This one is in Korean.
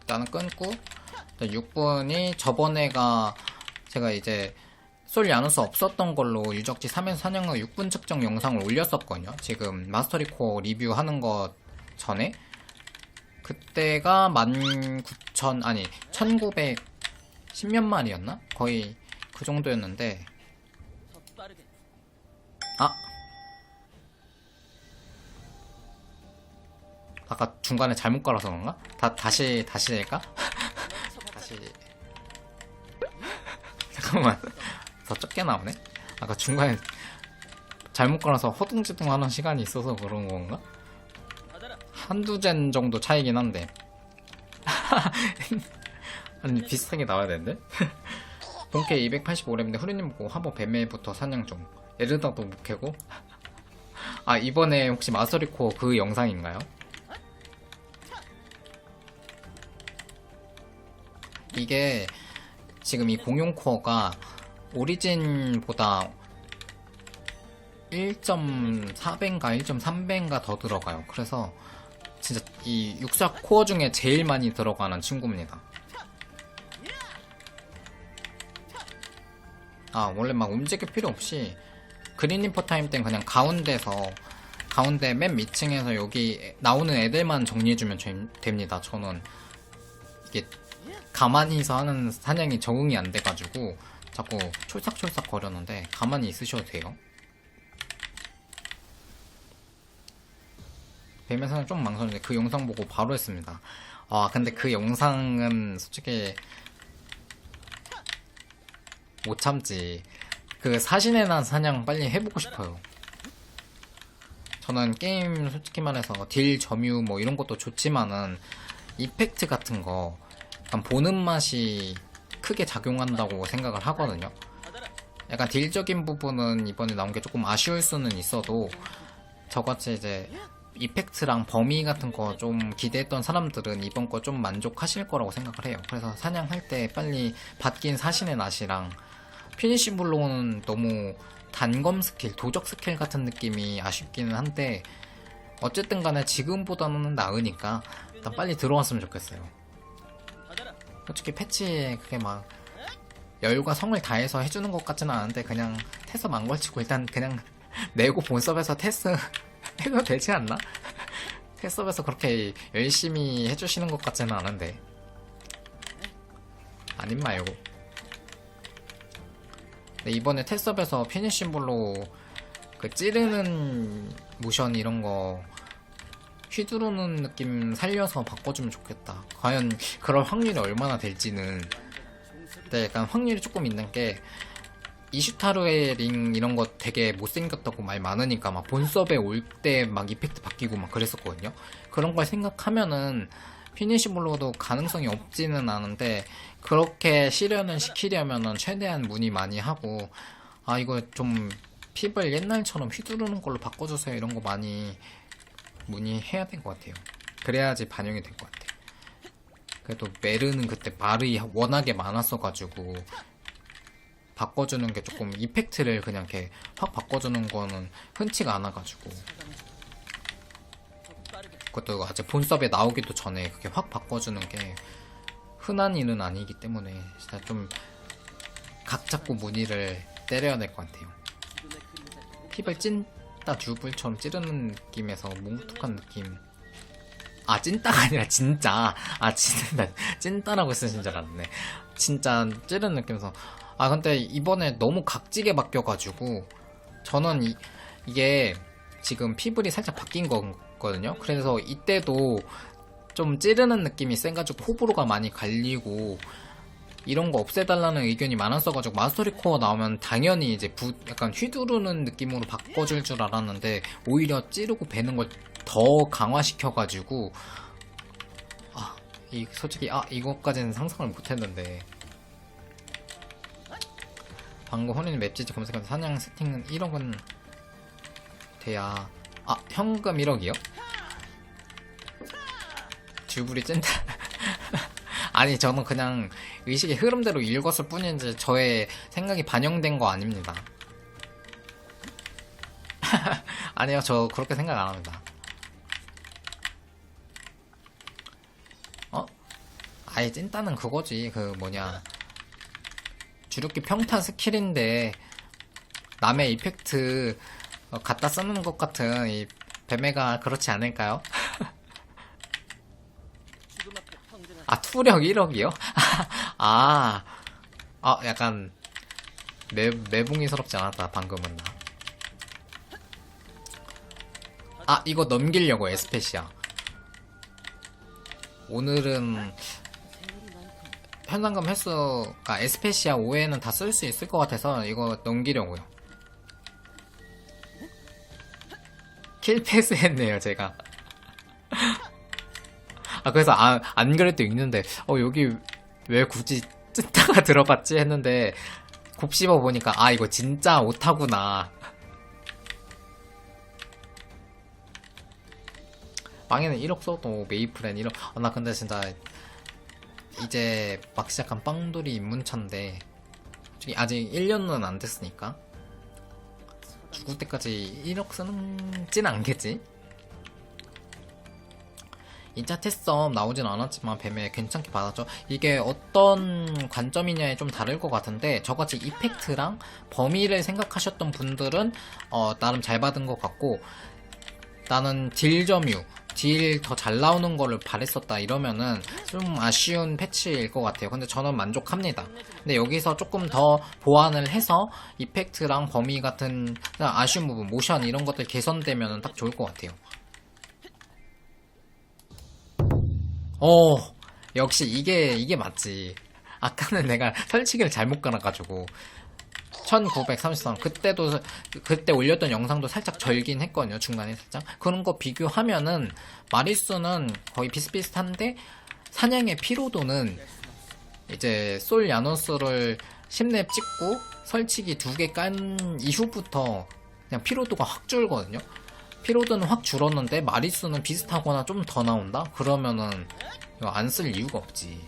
일단은 끊고 6분이 저번에가 제가 이제 솔 야누스 없었던 걸로 유적지 3엔 사냥을 6분 측정 영상을 올렸었거든요. 지금 마스터리 코어 리뷰하는 거 전에 그때가 19,000 아니 1910몇 마리였나? 거의 그 정도였는데 아까 중간에 잘못 깔아서 그런가? 다 다시 다시 될까? 다시 잠깐만 더 적게 나오네 아까 중간에 잘못 걸어서 허둥지둥 하는 시간이 있어서 그런 건가? 한두 젠 정도 차이긴 한데 아니 비슷하게 나와야 되는데? 본캐 285렙인데 후리님 보고 한번 뱀매부터 사냥 중 에르다도 못 캐고 아 이번에 혹시 마스터리코어 그 영상인가요? 이게 지금 이 공용 코어가 오리진보다 1.4배인가 1.3배인가 더 들어가요. 그래서 진짜 이 육사 코어 중에 제일 많이 들어가는 친구입니다. 아 원래 막 움직일 필요 없이 그린리퍼 타임 땐 그냥 가운데서 가운데 맨 밑층에서 여기 나오는 애들만 정리해주면 됨- 됩니다. 저는 이게 가만히서 하는 사냥이 적응이 안 돼가지고 자꾸 촐싹촐싹 거렸는데 가만히 있으셔도 돼요. 뱀의 사냥 좀 망설였는데 그 영상 보고 바로 했습니다. 아 근데 그 영상은 솔직히 못 참지. 그 사신의 난 사냥 빨리 해보고 싶어요. 저는 게임 솔직히 말해서 딜 점유 뭐 이런 것도 좋지만은 이펙트 같은 거 약간 보는 맛이 크게 작용한다고 생각을 하거든요. 약간 딜적인 부분은 이번에 나온 게 조금 아쉬울 수는 있어도 저같이 이제 이펙트랑 범위 같은 거 좀 기대했던 사람들은 이번 거 좀 만족하실 거라고 생각을 해요. 그래서 사냥할 때 빨리 바뀐 사신의 낫이랑 피니시 블로우는 너무 단검 스킬, 도적 스킬 같은 느낌이 아쉽기는 한데 어쨌든 간에 지금보다는 나으니까 일단 빨리 들어왔으면 좋겠어요. 솔직히 패치에 그게 막 열과 성을 다해서 해주는 것 같지는 않은데 그냥 테스 망걸치고 일단 그냥 내고 본섭에서 테스 해도 되지 않나? 테스업에서 그렇게 열심히 해주시는 것 같지는 않은데 아님 말고 근데 이번에 테스업에서 피니싱볼로 그 찌르는 모션 이런 거 휘두르는 느낌 살려서 바꿔주면 좋겠다. 과연 그럴 확률이 얼마나 될지는. 근데 약간 확률이 조금 있는 게 이슈타르의 링 이런 거 되게 못생겼다고 말 많으니까 막 본섭에 올 때 막 이펙트 바뀌고 막 그랬었거든요. 그런 걸 생각하면은 피니시 블로도 가능성이 없지는 않은데 그렇게 실현을 시키려면은 최대한 문의 많이 하고 아 이거 좀 핍을 옛날처럼 휘두르는 걸로 바꿔주세요 이런 거 많이 문의해야 될 것 같아요. 그래야지 반영이 될 것 같아요. 그래도 메르는 그때 말이 워낙에 많았어가지고 바꿔주는 게 조금 이펙트를 그냥 이렇게 확 바꿔주는 거는 흔치가 않아가지고. 그것도 아직 본섭에 나오기도 전에 그렇게 확 바꿔주는 게 흔한 일은 아니기 때문에 진짜 좀 각 잡고 문의를 때려야 될 것 같아요. 팁을 찐 따 듀블처럼 찌르는 느낌에서 뭉툭한 느낌. 아 찐따가 아니라 진짜 아 진짜 찐따라고 쓰신 줄 알았네. 진짜 찌르는 느낌에서 아 근데 이번에 너무 각지게 바뀌어가지고 저는 이, 이게 지금 피블이 살짝 바뀐 거거든요. 그래서 이때도 좀 찌르는 느낌이 세가지고 호불호가 많이 갈리고 이런 거 없애달라는 의견이 많았어가지고 마스터리 코어 나오면 당연히 이제 부, 약간 휘두르는 느낌으로 바꿔줄 줄 알았는데 오히려 찌르고 베는 걸 더 강화시켜가지고 아, 이 솔직히 아 이것까지는 상상을 못했는데. 방금 혼인 맵지지 검색하면 사냥 세팅은 1억은 돼야. 아 현금 1억이요? 듀블이 찐다 아니 저는 그냥 의식의 흐름대로 읽었을 뿐이지 저의 생각이 반영된 거 아닙니다. 아니요 저 그렇게 생각 안 합니다. 아예 찐따는 그거지. 그 뭐냐. 주력기 평타 스킬인데 남의 이펙트 어, 갖다 쓰는 것 같은 이 뱀애가 그렇지 않을까요? 죽음 앞에 투력 1억이요? 아, 아, 약간, 매, 매붕이스럽지 않았다, 방금은 나. 아, 이거 넘기려고, 에스페시아. 오늘은 세월이 많군. 현상금 횟수 가 에스페시아 5회는 다 쓸 수 있을 것 같아서 이거 넘기려고요. 킬패스 했네요, 제가. 아, 그래서 안, 안 그래도 읽는데, 어, 여기 왜 굳이 찐따가 들어갔지 했는데, 곱씹어 보니까, 아, 이거 진짜 오타구나. 빵에는 1억 써도 메이플엔 1억. 아, 나 근데 진짜, 이제 막 시작한 빵돌이 입문차인데, 아직 1년은 안 됐으니까, 죽을 때까지 1억 쓰는진 않겠지? 2차 테스업 나오진 않았지만 뱀에 괜찮게 받았죠. 이게 어떤 관점이냐에 좀 다를 것 같은데 저같이 이펙트랑 범위를 생각하셨던 분들은 어, 나름 잘 받은 것 같고 나는 딜 점유, 딜 더 잘 나오는 거를 바랬었다 이러면은 좀 아쉬운 패치일 것 같아요. 근데 저는 만족합니다. 근데 여기서 조금 더 보완을 해서 이펙트랑 범위 같은 아쉬운 부분, 모션 이런 것들 개선되면 딱 좋을 것 같아요. 어, 역시 이게, 이게 맞지. 아까는 내가 설치기를 잘못 깔아가지고. 1933. 그때도, 그때 올렸던 영상도 살짝 절긴 했거든요. 중간에 살짝. 그런 거 비교하면은, 마리수는 거의 비슷비슷한데, 사냥의 피로도는, 이제, 솔 야노스를 10렙 찍고, 설치기 두 개 깐 이후부터, 그냥 피로도가 확 줄거든요. 피로도는 확 줄었는데 마리수는 비슷하거나 좀 더 나온다? 그러면은 이거 안 쓸 이유가 없지.